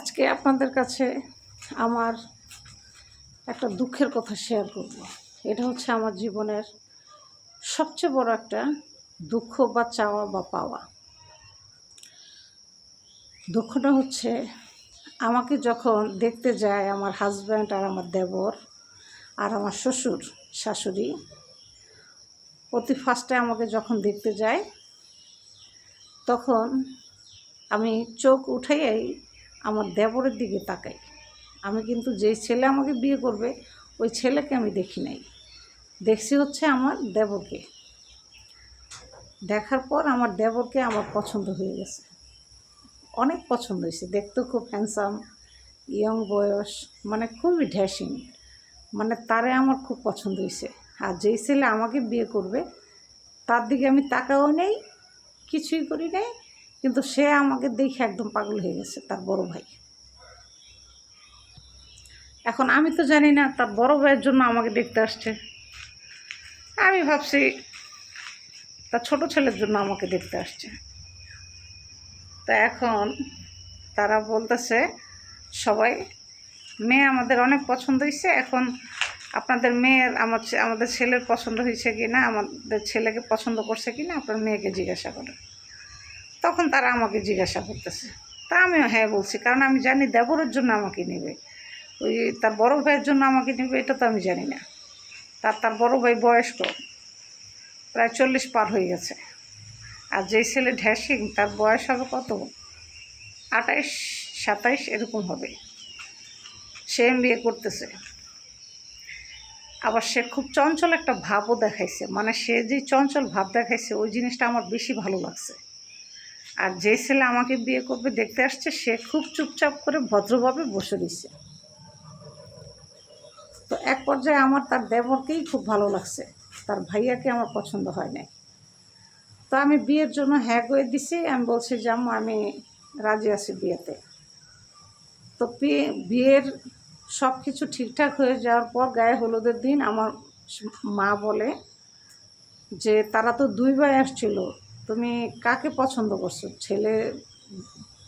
আজকে আপনাদের কাছে আমার একটা দুঃখের কথা শেয়ার করব। এটা হচ্ছে আমার জীবনের সবচেয়ে বড় একটা দুঃখ বা চাওয়া বা পাওয়া। দুঃখটা হচ্ছে আমাকে যখন দেখতে যায় আমার হাজব্যান্ড আর আমার দেবর আর আমার শ্বশুর, শাশুড়ি, অতি ফার্স্টে আমাকে যখন দেখতে যায়, তখন আমি চোখ উঠাইয়াই আমার দেবরের দিকে তাকাই। আমি কিন্তু যেই ছেলে আমাকে বিয়ে করবে, ওই ছেলেকে আমি দেখি নাই। দেখছি হচ্ছে আমার দেবরকে। দেখার পর আমার দেবরকে আমার পছন্দ হয়ে গেছে। অনেক পছন্দ হয়েছে। দেখতেও খুব হ্যান্ডসাম ইয়ং বয়স মানে খুবই ঢ্যাসিং মানে তারে আমার খুব পছন্দ হয়েছে। আর যেই ছেলে আমাকে বিয়ে করবে, তার দিকে আমি তাকাও নেই, কিছুই করি নাই। কিন্তু সে আমাকে দেখে একদম পাগল হয়ে গেছে, তার বড় ভাই। এখন আমি তো জানি না তার বড় ভাইয়ের জন্য আমাকে দেখতে আসছে। আমি ভাবছি তার ছোট ছেলের জন্য আমাকে দেখতে আসছে। তা এখন তারা বলতেছে, সবাই, মেয়ে আমাদের অনেক পছন্দ হয়েছে, এখন আপনাদের মেয়ের আমার আমাদের ছেলের পছন্দ হয়েছে কি না আমাদের ছেলেকে পছন্দ করছে কি না আপনার মেয়েকে জিজ্ঞাসা করেন তখন তারা আমাকে জিজ্ঞাসা করতেছে। তা আমিও হ্যাঁ বলছি, কারণ আমি জানি দেবরের জন্য আমাকে নেবে। ওই তার বড় ভাইয়ের জন্য আমাকে নেবে, এটা তো আমি জানি না। তার তার বড় ভাই বয়স্ক, প্রায় চল্লিশ পার হয়ে গেছে। আর যেই ছেলে ঢ্যাসিং, তার বয়স হবে কত? আঠাইশ, সাতাইশ এরকম হবে। সে এম বিয়ে করতেছে। আবার সে খুব চঞ্চল একটা ভাবও দেখাইছে। মানে সে যে চঞ্চল ভাব দেখাইছে, ওই জিনিসটা আমার বেশি ভালো লাগছে। আর যে ছেলে আমাকে বিয়ে করবে দেখতে আসছে, সে খুব চুপচাপ করে ভদ্রভাবে বসে দিছে তো এক পর্যায়ে আমার তার দেবরকেই খুব ভালো লাগছে। তার ভাইয়াকে আমার পছন্দ হয় নাই। তো আমি বিয়ের জন্য হ্যাঁ করে দিছি। আমি বলছি, যে আম্মা, আমি রাজি আছি বিয়েতে। তো বিয়ে- বিয়ের সব কিছু ঠিকঠাক হয়ে যাওয়ার পর গায়ে হলুদের দিন আমার মা বলে যে, তারা তো দুই ভাই আসছিল। তুমি কাকে পছন্দ করছ? ছেলে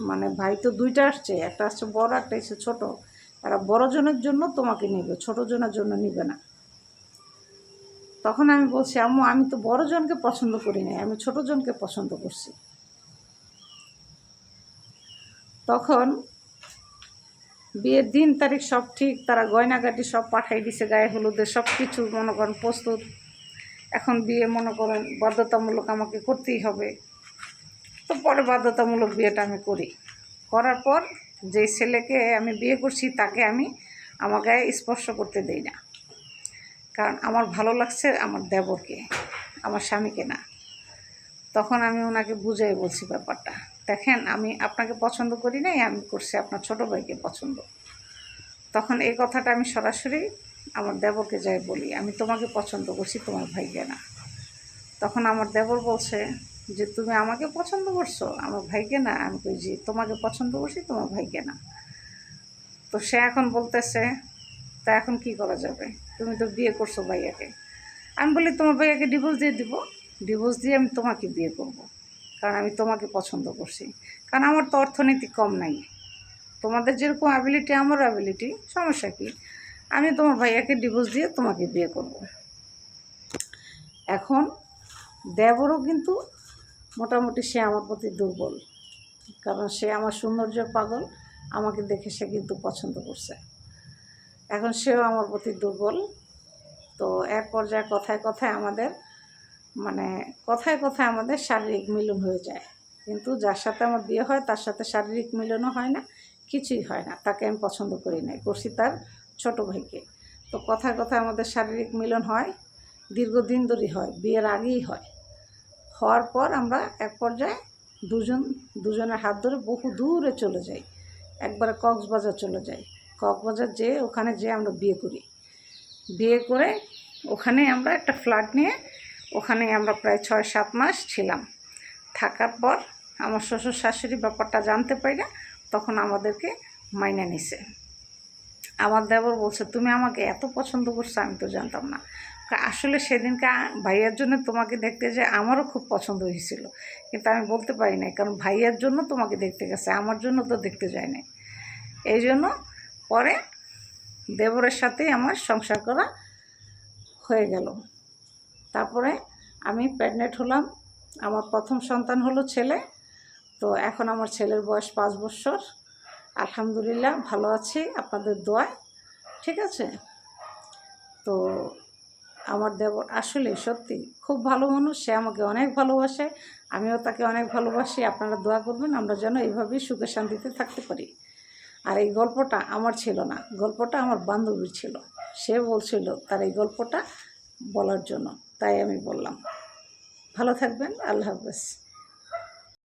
মানে ভাই তো দুইটা আসছে একটা আসছে বড়, একটা আসছে ছোট। এরা বড় জনের জন্য তোমাকে নেবে, ছোট জনের জন্য নিবে না। তখন আমি বলছি, আম্মু, আমি তো বড় জনকে পছন্দ করি নাই, আমি ছোট জনকে পছন্দ করছি। তখন বিয়ের দিন তারিখ সব ঠিক, তারা গয়নাগাটি সব পাঠাই দিছে, গায়ে হলুদের সব কিছু মনে করেন প্রস্তুত। এখন বিয়ে মনে করেন, বাধ্যতামূলক আমাকে করতেই হবে। তো পরে বাধ্যতামূলক বিয়েটা আমি করি। করার পর যেই ছেলেকে আমি বিয়ে করছি, তাকে আমি গায়ে স্পর্শ করতে দেই না। কারণ আমার ভালো লাগছে আমার দেবরকে, আমার স্বামীকে না। তখন আমি ওনাকে বুঝাই বলছি ব্যাপারটা। দেখেন, আমি আপনাকে পছন্দ করি নাই, আমি করছি, আপনার ছোটো ভাইকে পছন্দ। তখন এই কথাটা আমি সরাসরি আমার দেবরকে যাই বলি, আমি তোমাকে পছন্দ করছি, তোমার ভাইকে না। তখন আমার দেবর বলছে যে, তুমি আমাকে পছন্দ করছ, আমার ভাইকে না? আমি কই, জি, তোমাকে পছন্দ করছি, তোমার ভাইকে না। তো সে এখন বলতেছে, তা এখন কি করা যাবে? তুমি তো বিয়ে করছ ভাইয়াকে। আমি বলি, তোমার ভাইয়াকে ডিভোর্স দিয়ে দিব। ডিভোর্স দিয়ে আমি তোমাকে বিয়ে করব। কারণ আমি তোমাকে পছন্দ করছি। কারণ আমার তো অর্থনীতি কম নাই। তোমাদের যেরকম অ্যাবিলিটি আমারও অ্যাবিলিটি সমস্যা কি? আমি তোমার ভাইয়াকে ডিভোর্স দিয়ে তোমাকে বিয়ে করব। এখন দেবরও কিন্তু মোটামুটি সে আমার প্রতি দুর্বল। কারণ সে আমার সৌন্দর্যের পাগল, আমাকে দেখে সে কিন্তু পছন্দ করছে। এখন সেও আমার প্রতি দুর্বল। তো এক পর্যায়ে কথায় কথায় আমাদের মানে কথায় কথায় আমাদের শারীরিক মিলন হয়ে যায়। কিন্তু যার সাথে আমার বিয়ে হয়, তার সাথে শারীরিক মিলনও হয় না, কিছুই হয় না। তাকে আমি পছন্দ করি নাই। করছি তার ছোট ভাইকে। তো কথায় কথায় আমাদের শারীরিক মিলন হয়, দীর্ঘদিন ধরেই হয়, বিয়ের আগেই হয়। হওয়ার পর আমরা এক পর্যায়ে দুজন, দুজনের হাত ধরে বহু দূরে চলে যাই। একবারে কক্সবাজার চলে যাই। কক্সবাজার যেয়ে ওখানে যেয়ে আমরা বিয়ে করি। বিয়ে করে ওখানে আমরা একটা ফ্ল্যাট নিয়ে ওখানে আমরা প্রায় ছয় সাত মাস ছিলাম। থাকার পর আমার শ্বশুর শাশুড়ি ব্যাপারটা জানতে পারি না তখন আমাদেরকে মাইনে নিছে। আমার দেবর বলছে, তুমি আমাকে এত পছন্দ করছ, আমি তো জানতাম না। আসলে সেদিনকে ভাইয়ার জন্য তোমাকে দেখতে যে আমারও খুব পছন্দ হয়েছিল। কিন্তু আমি বলতে পারি নাই, কারণ ভাইয়ার জন্য তোমাকে দেখতে গেছে, আমার জন্য তো দেখতে যায় এই জন্য পরে দেবরের সাথেই আমার সংসার করা হয়ে গেল। তারপরে আমি প্রেগনেন্ট হলাম, আমার প্রথম সন্তান হলো ছেলে, তো এখন আমার ছেলের বয়স পাঁচ বছর। আলহামদুলিল্লাহ, ভালো আছি আপনাদের দোয়ায়, ঠিক আছে? তো আমার দেবর আসলে সত্যি খুব ভালো মানুষ, সে আমাকে অনেক ভালোবাসে, আমিও তাকে অনেক ভালোবাসি, আপনারা দোয়া করবেন, আমরা যেন এইভাবেই সুখে শান্তিতে থাকতে পারি। আর এই গল্পটা আমার ছিল না, গল্পটা আমার বান্ধবীর ছিল। সে বলছিল তার এই গল্পটা বলার জন্য, তাই আমি বললাম। ভালো থাকবেন, আল্লাহ হাফেজ।